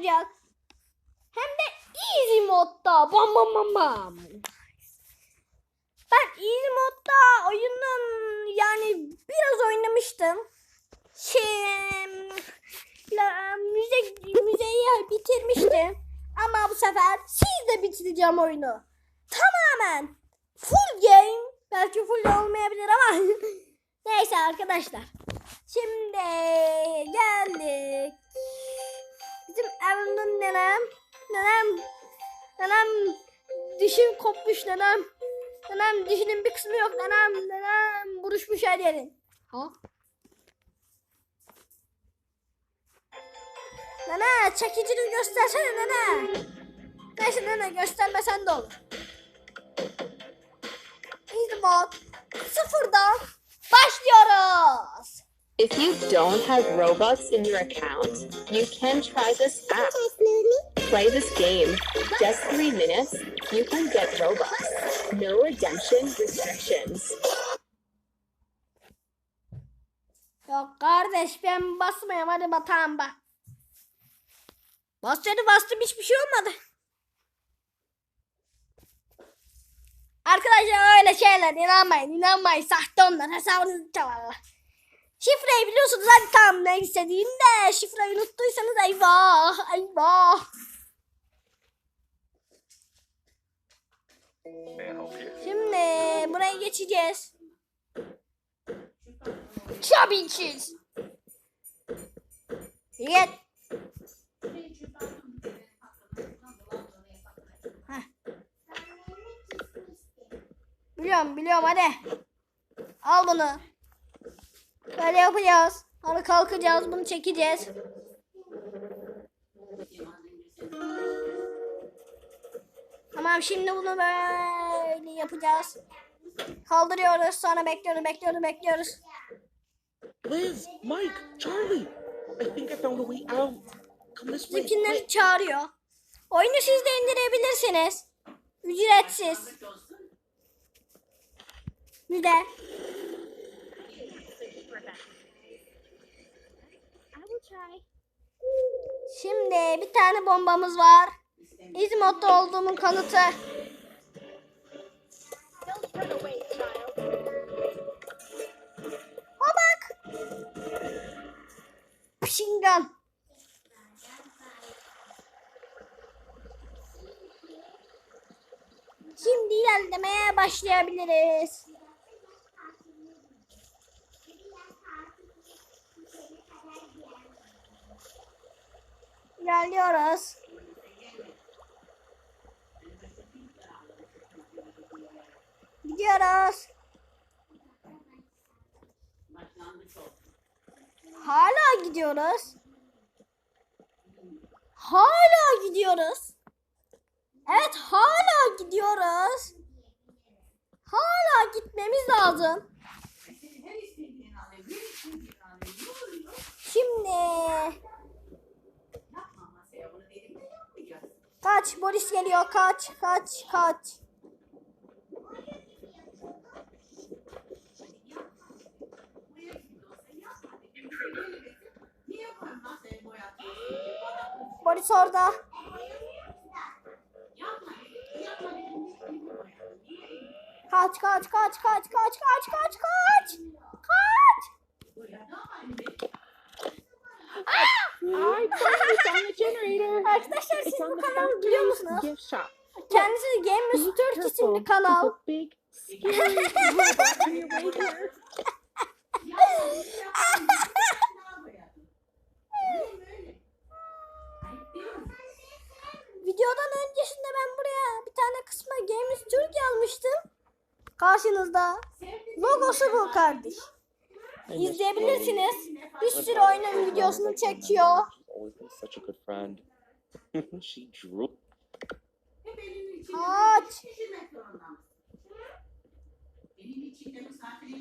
olacak. Hem de easy modda. Bam bam bam bam. Ben easy modda oyunun yani biraz oynamıştım. Şey, la, müze, müzeyi bitirmiştim. Ama bu sefer sizle bitireceğim oyunu. Tamamen full game. Belki full olmayabilir ama neyse arkadaşlar. Şimdi geldik. Evimden nenem. Nenem. Nenem dişim kopmuş nenem. Nenem dişinin bir kısmı yok nenem. Nenem buruşmuş her yerin. Ha? Nene çekicini göstersene nene. Neyse nene göstermesen de olur. İzbot sıfırdan başlıyoruz. If you don't have Robux in your account, you can try this app. Play this game. Just three minutes, you can get Robux. No redemption restrictions. Yok kardeş ben basmayayım hadi batağım bak. Bas seni bastım hiçbir şey olmadı. Arkadaşlar öyle şeyler inanmayın inanmayın sahte onlar hesabınızı çalarlar. Şifreyi biliyorsunuz hadi tamam ne istediğim de şifreyi unuttuysanız eyvah eyvah. Şimdi buraya geçeceğiz. Tabii ki. Heh. Biliyorum biliyorum hadi. Al bunu. Böyle yapacağız. Sonra kalkacağız bunu çekeceğiz. Tamam şimdi bunu böyle yapacağız. Kaldırıyoruz sonra bekliyoruz bekliyoruz bekliyoruz. Liz, Mike, Charlie. I think I found a way out. Come this way. Bizimkileri çağırıyor. Oyunu siz de indirebilirsiniz. Ücretsiz. Bir de Şimdi bir tane bombamız var. İzmot'ta olduğumun kanıtı. O bak. Pişingan. Şimdi ilerlemeye başlayabiliriz. İlerliyoruz. Gidiyoruz. Hala gidiyoruz. Hala gidiyoruz. Evet hala gidiyoruz. Hala gitmemiz lazım. Şimdi kaç Boris geliyor kaç kaç kaç. Boris orada. Kaç kaç kaç kaç kaç kaç kaç kaç. Kaç. I found this on the generator. Arkadaşlar siz bu kanalı biliyor musunuz? Kendisi Gamers Türk isimli kanal. Videodan öncesinde ben buraya bir tane kısma Gamers Türk yazmıştım. Karşınızda. Logosu bu kardeş. İzleyebilirsiniz. Bir sürü oyunun videosunu çekiyor. Always been such a good friend. she drew. Kaç. Benim içinde misafirin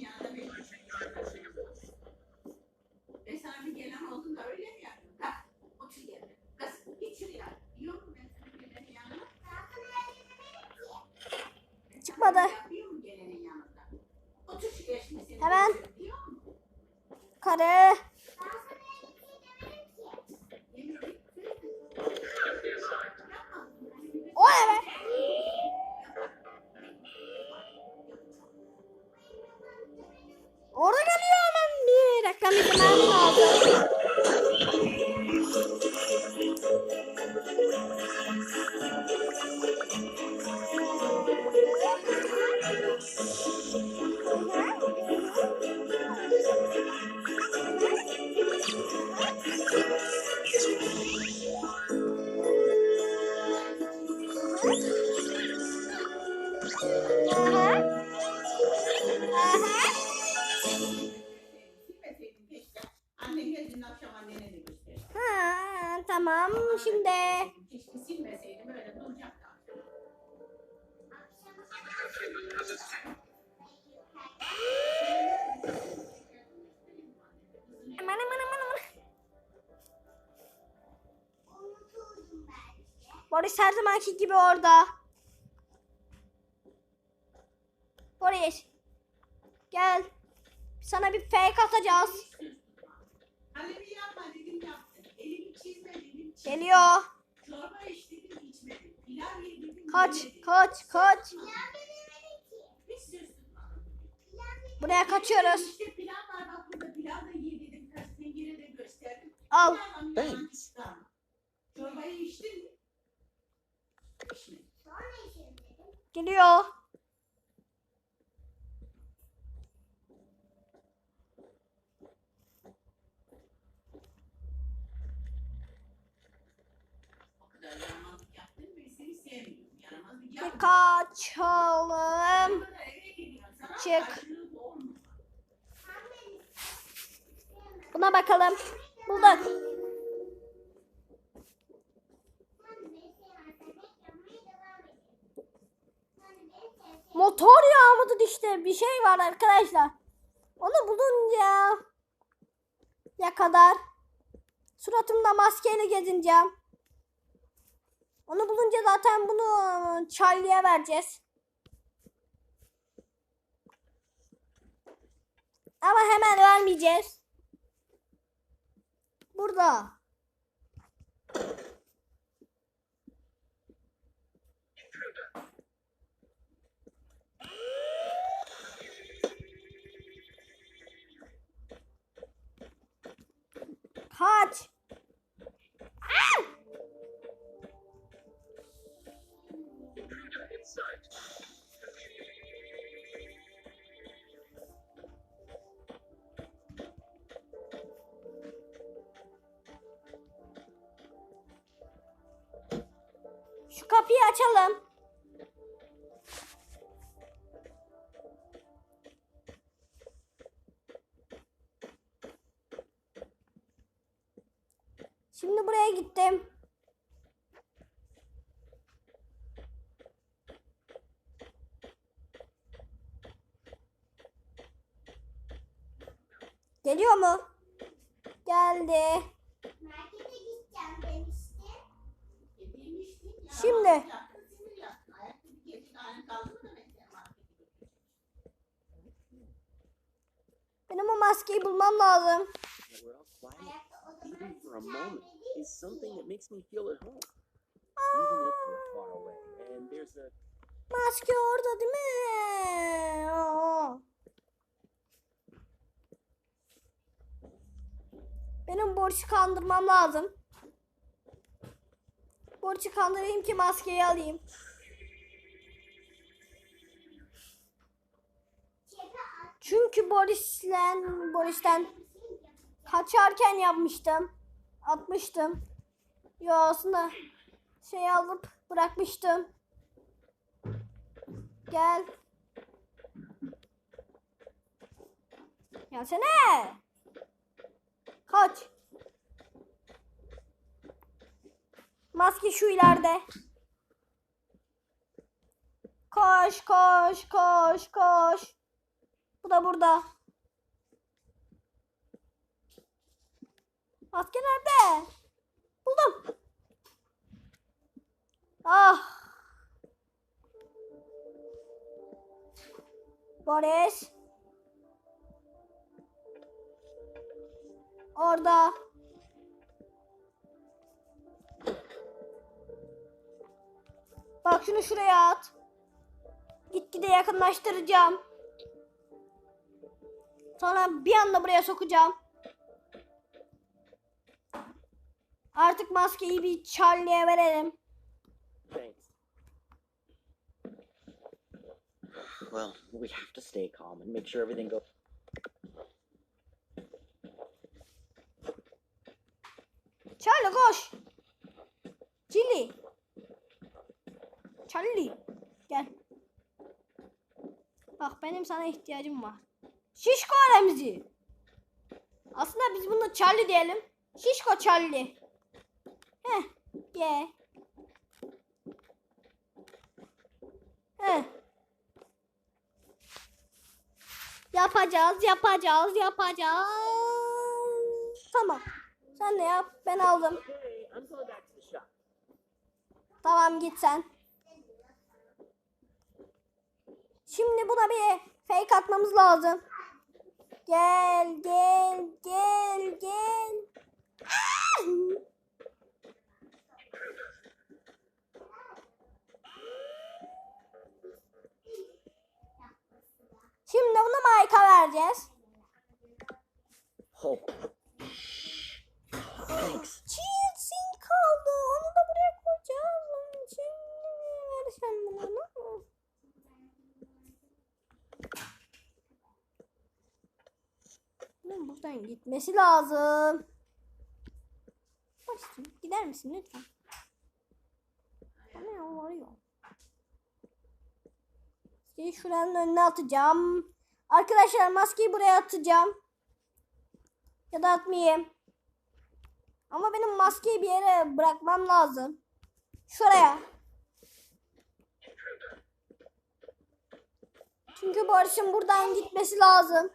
Boris her zamanki gibi orada. Boris. Gel. Sana bir fake atacağız. Annemi yapma dedim yaptın. Elimi çizme dedim çizme. Geliyor. Çorba iç içmedim. Pilav ye dedim Kaç, kaç, kaç. Buraya kaçıyoruz. İşte pilav var bak burada pilav da ye dedim. Tencere de gösterdim. Al. Çıkarma. Çorbayı içtin mi? Yavrum. kaçalım. Çık. Buna bakalım. Bulduk. Motor yağmadı işte. Bir şey var arkadaşlar. Onu bulunca ya kadar suratımda maskeyle gezineceğim. Onu bulunca zaten bunu Charlie'ye vereceğiz. Ama hemen vermeyeceğiz. Burada. Kaç. Şimdi buraya gittim. Geliyor mu? Geldi. Markete gideceğim demiştin. E Şimdi. Benim o maskeyi bulmam lazım. Even for a moment, is something that makes me feel at home. Maske orada değil mi? Oo. Benim borcu kandırmam lazım. Borcu kandırayım ki maskeyi alayım. Çünkü Boris'len Boris'ten kaçarken yapmıştım. Atmıştım. Yo aslında şey alıp bırakmıştım. Gel. Gelsene. Kaç. Maske şu ileride. Koş koş koş koş. Bu da burada. Maske nerede? Buldum. Ah. Boris. Orada. Bak şunu şuraya at. Gitgide yakınlaştıracağım. Sonra bir anda buraya sokacağım. Artık maskeyi bir Charlie'ye verelim. Well, we have to stay calm and make sure everything goes. Charlie koş. Chili. Charlie. Gel. Bak benim sana ihtiyacım var. Şişko Remzi. Aslında biz bunu Charlie diyelim. Şişko Charlie. Heh. Ye. Heh. Yapacağız, yapacağız, yapacağız. Tamam. Sen de yap. Ben aldım. Tamam git sen. Şimdi buna bir fake atmamız lazım. Gel gel gel gel. Ah! Şimdi bunu Oh. Thanks. Cheats'in kaldı. Onu da buraya koyacağım. Şimdi versem bunu. Bunun buradan gitmesi lazım. Başım, gider misin lütfen? Bana yalvarıyor. Maskeyi şuranın önüne atacağım. Arkadaşlar maskeyi buraya atacağım. Ya da atmayayım. Ama benim maskeyi bir yere bırakmam lazım. Şuraya. Çünkü Barış'ın buradan gitmesi lazım.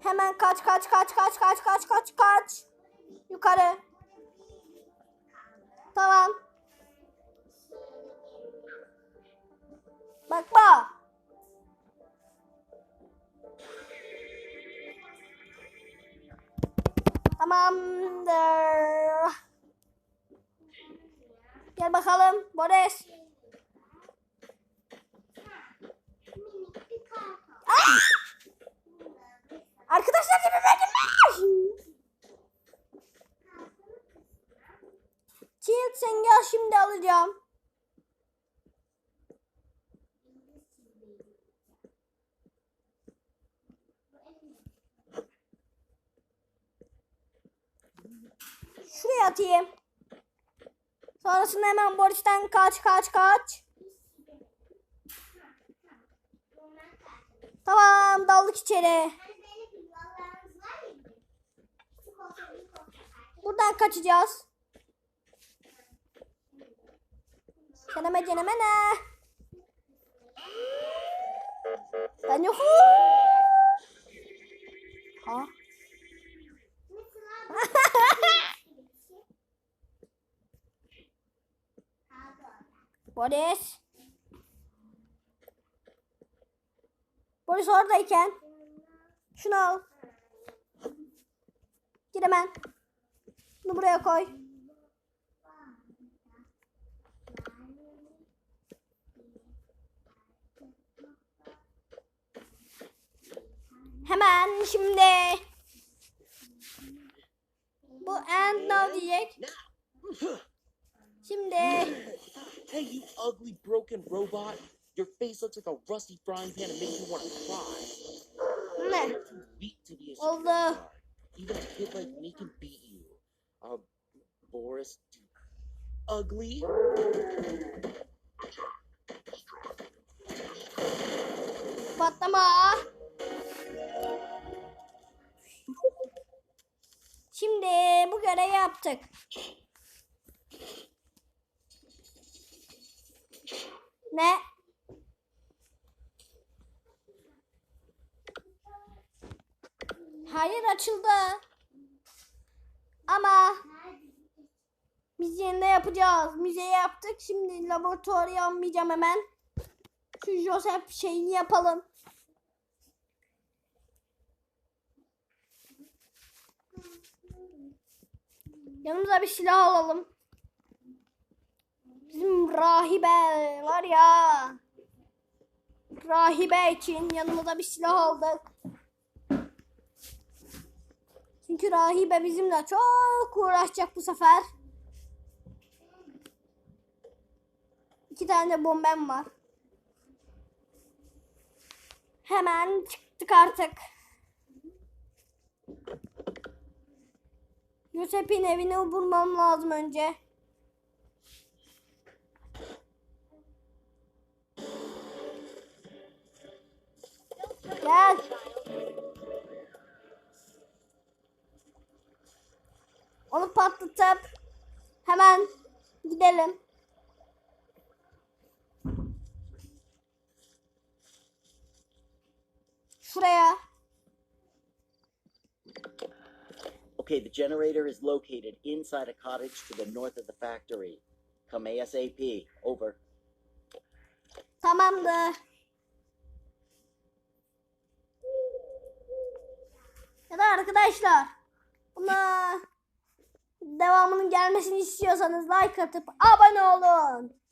Hemen kaç kaç kaç kaç kaç kaç kaç kaç. Yukarı. Tamam. Bakma. Tamamdır. Gel bakalım Boris. Ah! Arkadaşlar cebime girmiş. Çiğ çengel şimdi alacağım. buraya atayım. Sonrasında hemen borçtan kaç kaç kaç. Tamam daldık içeri. Buradan kaçacağız. Caneme caneme ne? Ben yokum. Ha? Boris. Boris oradayken. Şunu al. Gir hemen. Bunu buraya koy. Hemen şimdi. Bu end now diyecek. Şimdi. Hey, you ugly, broken robot. Your face looks like a rusty frying pan and makes you want to cry. Ne? Weak to be a Oldu. Even a kid like me can beat you. Uh, Boris, ugly. Patlama. Şimdi bu görevi yaptık. Ne? Hayır açıldı. Ama biz yerine yapacağız. Müzeyi yaptık. Şimdi laboratuvarı yapmayacağım hemen. Şu Joseph şeyini yapalım. Yanımıza bir silah alalım. Bizim rahibe var ya. Rahibe için yanımıza bir silah aldık. Çünkü rahibe bizimle çok uğraşacak bu sefer. İki tane bombem var. Hemen çıktık artık. Yusuf'in evini bulmam lazım önce. Onu patlatıp hemen gidelim. Şuraya. Okay, the generator is located inside a cottage to the north of the factory. Come ASAP. Over. Tamamdır. Ya da arkadaşlar buna devamının gelmesini istiyorsanız like atıp abone olun.